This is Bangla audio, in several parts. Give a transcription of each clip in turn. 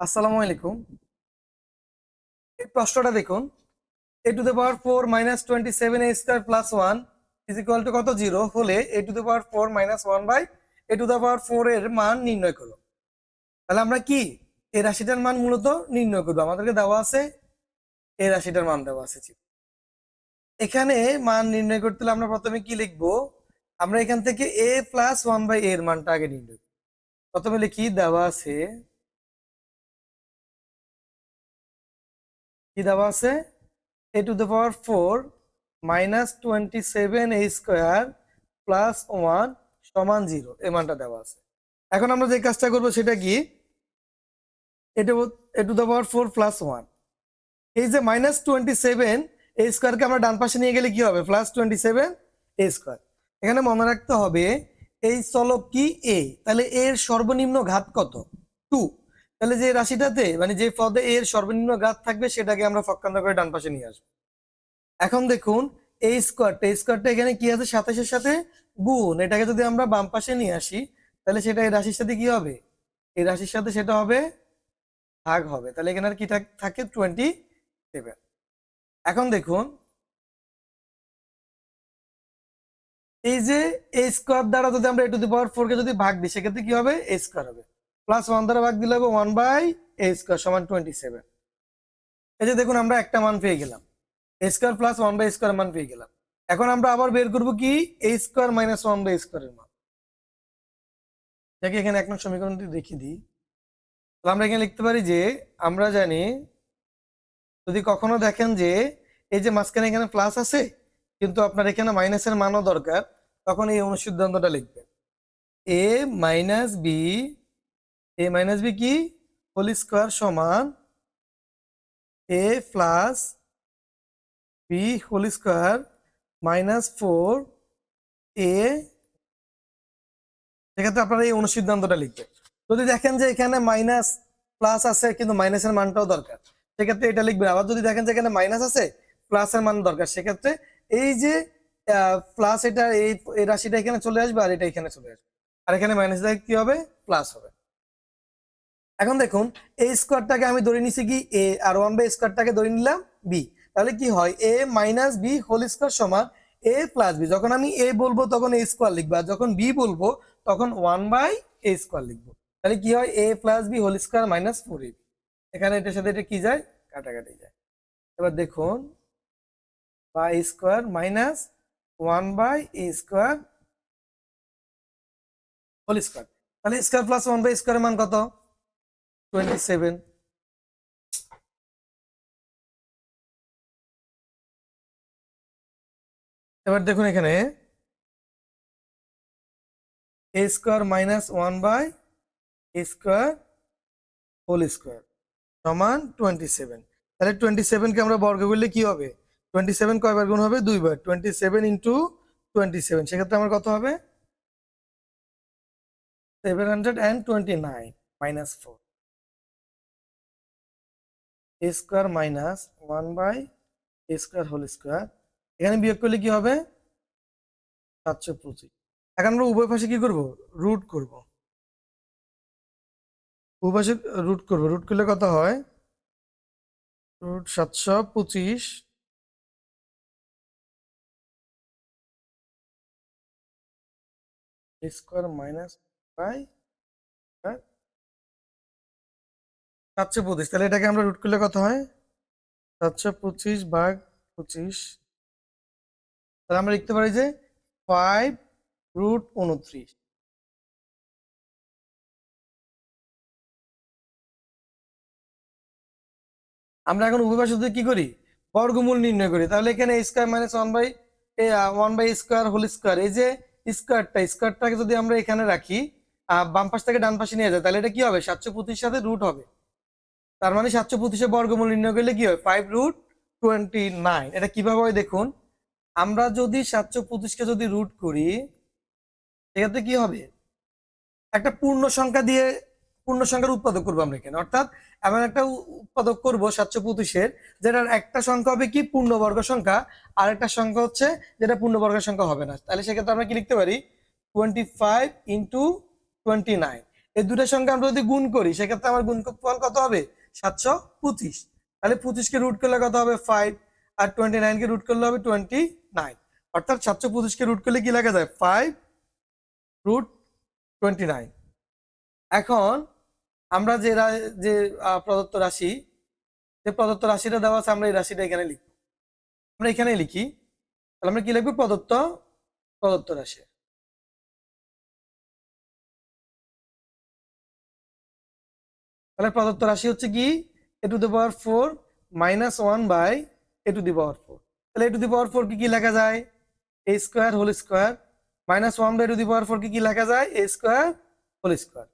আসসালামু আলাইকুম। এই প্রশ্নটা দেখুন। A to the power four minus twenty seven A square plus one is equal to কত? জিরো হলে A to the power four minus one by A to the power four এর মান নির্ণয় করো। তাহলে আমরা কি? এই রাশিটার মান মূলত নির্ণয় করব। আমাদেরকে দেওয়া আছে এই রাশিটার মান দেওয়া আছে এখানে মান নির্ণয় করতে হলে আমরা প্রথমে কি লিখব? আমরা এখান থেকে এ প্লাস ওয়ান বাই এর মানটা আগে নির্ণয় প্রথমে লিখি দেওয়া আছে কি দেওয়া আছে? A to the power four minus twenty seven A square plus one সমান জিরো এই মানটা দেওয়া আছে। এখন আমরা যে কাজটা করব সেটা কি? এটা A to the power four plus one এই যে মাইনাস টোয়েন্টি সেভেন এ স্কোয়ারকে আমরা ডান পাশে নিয়ে গেলে কি হবে? Plus twenty seven A square এখানে মনে রাখতে হবে, এই চলক কি এ তাহলে এর সর্বনিম্ন ঘাত কত? টু তাহলে যে রাশিটাতে মানে যে পদে এর সর্বনিম্ন ঘাত থাকবে, সেটাকে আমরা ফক্কান্ত করে ডান পাশে নিয়ে আসব। এখন দেখুন, এই স্কোয়ারটা এই স্কোয়ারটা এখানে কি আছে? সাতাশের সাথে গুণ। এটাকে যদি আমরা বাম পাশে নিয়ে আসি, তাহলে সেটা এই রাশির সাথে কি হবে? এই রাশির সাথে সেটা হবে, ভাগ হবে। তাহলে এখানে আর কি থাকে টোয়েন্টি সেভেন এখন দেখুন, এই যে এ স্কোয়ার দ্বারা যদি আমরা এ টু দি পাওয়ার ফোর কে যদি ভাগ দিই, সেক্ষেত্রে কি হবে? এ স্কোয়ার হবে। প্লাস ওয়ান দ্বারা ভাগ দিলে হবে ওয়ান বাই এ স্কোয়ার সমান টোয়েন্টি সেভেন এই যে দেখুন আমরা একটা মান পেয়ে গেলাম। A square plus one by square মান পেয়ে গেলাম। এখন আমরা আবার বের করব কি? A square minus one by স্কোয়ারের মান। যাকে এখানে এক নম্বর সমীকরণটি দেখিয়ে দিই। তাহলে আমরা এখানে লিখতে পারি যে, আমরা জানি, যদি কখনো দেখেন যে, এই যে মাঝখানে এখানে প্লাস আছে, কিন্তু আপনার এখানে মাইনাসের মানও দরকার, তখন এই অনুসিদ্ধান্তটা লিখবেন। A minus B A minus B কি? হোল স্কোয়ার সমান A plus B whole square minus four A সেক্ষেত্রে আপনারা এই অনুসিদ্ধান্তটা লিখবেন। যদি দেখেন যে এখানে মাইনাস প্লাস আছে, কিন্তু মাইনাসের মানটাও দরকার, সেক্ষেত্রে এটা লিখবেন। আবার যদি দেখেন যে এখানে মাইনাস আছে প্লাসের মান দরকার, সেক্ষেত্রে এই যে প্লাস এটা, এই রাশিটা এখানে চলে আসবে আর এটা এখানে চলে আসবে। আর এখানে মাইনাস কি হবে? প্লাস হবে। এখন দেখুন এই স্কোয়ারটাকে আমি ধরে নিছি কি? এ আর ওয়ান বাই স্কোয়ারটাকে ধরে নিলাম বি তাহলে কি হয়? A minus B whole square সমান এ প্লাস বি যখন আমি এ বলব, তখন এ স্কোয়ার লিখব, আর যখন বি বলব, তখন ওয়ান বাই এ স্কোয়ার লিখব। তাহলে কি হয়? A plus b whole square minus four a এখানে এটার সাথে এটা কি যায়? কাটাকাটি যায়। এবার দেখুন by square minus one by a square whole square তাহলে স্কোয়ার প্লাস ওয়ান বাই স্কোয়ারের মান কত? টোয়েন্টি সেভেন এবার দেখুন এখানে a square minus one by a square whole square সমান টোয়েন্টি সেভেন তাহলে টোয়েন্টি সেভেনকে আমরা বর্গ করলে কি হবে? টোয়েন্টি সেভেন কয়বার গুণ হবে? দুইবার। Twenty seven into twenty seven সেক্ষেত্রে আমার কত হবে? Seven hundred and twenty nine minus four a square minus one by a square whole square. এখানে বিয়োগ করলে কি হবে? সাতশো পঁচিশ। এখন আমরা উভয় পাশে কি করব? রুট করব। উভয় পাশে রুট করব। রুট করলে কত হয়? রুট সাতশো পঁচিশ। স্কোয়ার মাইনাস বাই সাতশো পঁচিশ। তাহলে এটাকে আমরা রুট করলে কত হয়? সাতশো পঁচিশ ভাগ পঁচিশ। তাহলে আমরা লিখতে পারি যে ফাইভ রুট উনত্রিশ। আমরা এখন উভয় পাশে কি করি? বর্গমূল নির্ণয় করি। তাহলে এখানে square minus one by one by square whole square এই যে স্কোয়ারটা স্কোয়ারটাকে যদি আমরা এখানে রাখি বাম পাশ থেকে ডান পাশে নিয়ে যায়, তাহলে এটা কি হবে? সাতশো পঁচিশ সাথে রুট হবে। তার মানে সাতশো পঁচিশের বর্গমূল নির্ণয় করলে কি হয়? ফাইভ রুট টোয়েন্টি নাইন এটা কীভাবে হয় দেখুন? আমরা যদি সাতশো পঁচিশকে যদি রুট করি, সেক্ষেত্রে কি হবে? একটা পূর্ণ সংখ্যা দিয়ে পূর্ণ সংখ্যার উৎপাদক করব আমরা এখানে। অর্থাৎ এমন একটা উৎপাদক করব সাতশো পঁচিশের, যেটার একটা সংখ্যা হবে কি? পূর্ণবর্গ সংখ্যা। আর একটা সংখ্যা হচ্ছে যেটা পূর্ণবর্গ সংখ্যা হবে না। তাহলে সেক্ষেত্রে আমরা কি লিখতে পারি? Twenty five into twenty nine এই দুটার সংখ্যা আমরা যদি গুণ করি, সেক্ষেত্রে আমার গুণ ফল কত হবে? সাতশো পঁচিশ। তাহলে পঁচিশকে রুট করলে কত হবে? ফাইভ আর টোয়েন্টি নাইনকে রুট করলে হবে টোয়েন্টি নাইন অর্থাৎ সাতশো পঁচিশকে রুট করলে কি লেখা যায়? ফাইভ রুট টোয়েন্টি নাইন এখন আমরা যে যে প্রদত্ত রাশি, যে প্রদত্ত রাশিটা দেওয়া আছে, আমরা এই রাশিটা এখানে লিখি আমরা এখানে লিখি। তাহলে আমরা কি লিখব? প্রদত্ত প্রদত্ত রাশি। তাহলে প্রদত্ত রাশি হচ্ছে কি? A to the power four minus one by a to the power four তাহলে a to the power four কি কি লেখা যায়? A square whole square minus one by to the power four কি কি লেখা যায়? এ স্কোয়ার হোল স্কোয়ার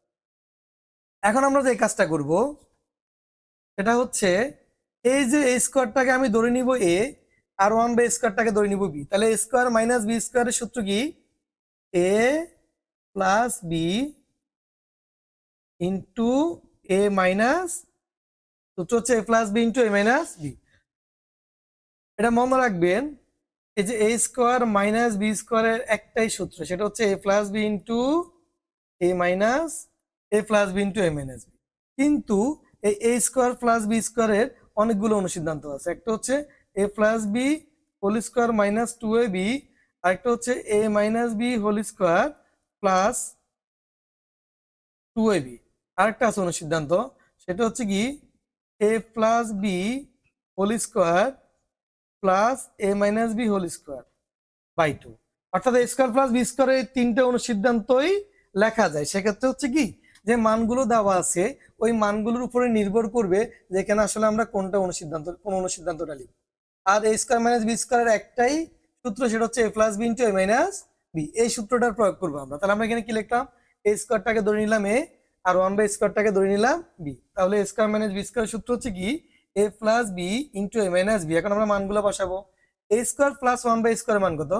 এখন আমরা যে কাজটা করব, সেটা হচ্ছে এই যে এ স্কোয়ারটাকে আমি ধরে নিব এ আর ওয়ান বাই স্কোয়ারটাকে ধরে নিব বি তাহলে এ স্কোয়ার মাইনাস বি স্কোয়ারের সূত্র কি? A plus b into a minus সূত্র হচ্ছে a plus b into a minus b এটা মনে রাখবেন, এই যে এ স্কোয়ার মাইনাস বি স্কোয়ারের একটাই সূত্র, সেটা হচ্ছে a plus b into a minus a plus b into a minus b কিন্তু এই এ স্কোয়ার প্লাস বি স্কোয়ারের অনেকগুলো অনুসিদ্ধান্ত আছে, একটা হচ্ছে a plus b whole square minus two a b আরেকটা হচ্ছে a minus b whole square plus two a b আরেকটা আছে অনুসিদ্ধান্ত সেটা হচ্ছে কি a plus b whole square plus a minus b whole square by two অর্থাৎ এ স্কোয়ার প্লাস বি স্কোয়ারের এই তিনটে অনুসিদ্ধান্তই লেখা যায়। সেক্ষেত্রে হচ্ছে কি, যে মানগুলো দেওয়া আছে, ওই মানগুলোর উপরে নির্ভর করবে যে এখানে আসলে আমরা কোনটা অনুসিদ্ধান্ত কোন অনুসিদ্ধান্তটা লিখব। আর এ স্কোয়ার মাইনাস বি স্কোয়ারের একটাই সূত্র সেটা হচ্ছে a plus b into a minus b এই সূত্রটার প্রয়োগ করব আমরা। তাহলে আমরা এখানে কি লিখলাম? এ স্কোয়ারটাকে ধরে নিলাম এ আর ওয়ান বাই স্কোয়ারটাকে ধরে নিলাম বি তাহলে স্কোয়ার মাইনাস বি স্কোয়ার সূত্র হচ্ছে কি? A plus b into a minus b এখন আমরা মানগুলো বসাবো। A square plus one by square মান কত?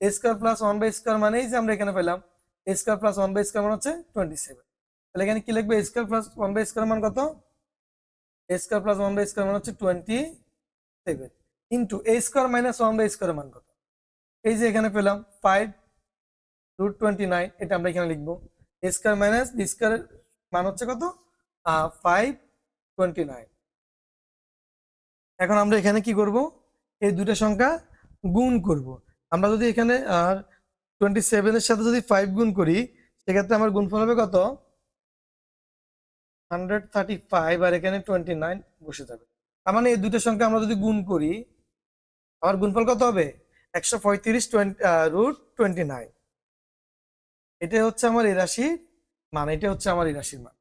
A square plus one by square মানেই যে আমরা এখানে পেলাম। A square plus one by square মান হচ্ছে টোয়েন্টি সেভেন তাহলে এখানে কি লিখবে? Square plus one by square মান কত? A square plus one by square মান হচ্ছে twenty seven into a square minus one by square মান কত? এই যে এখানে পেলাম ফাইভ রুট টোয়েন্টি নাইন এটা আমরা এখানে লিখব। এ স্কোয়ার মাইনাস বি স্কোয়ারের মান হচ্ছে কত? ফাইভ টোয়েন্টি নাইন এখন আমরা এখানে কি করব? এই দুটো সংখ্যা গুণ করব। আমরা যদি এখানে আর টোয়েন্টি সেভেনের সাথে যদি ফাইভ গুণ করি, সেক্ষেত্রে আমার গুণফল হবে কত? হান্ড্রেড থার্টি ফাইভ আর এখানে টোয়েন্টি নাইন বসে যাবে। তার মানে এই দুটো সংখ্যা আমরা যদি গুণ করি, আমার গুণফল কত হবে? একশো পঁয়ত্রিশ টোয়েন্টি রুট টোয়েন্টি নাইন এটা হচ্ছে আমার এই রাশির মান এটা হচ্ছে আমার এই রাশির মান।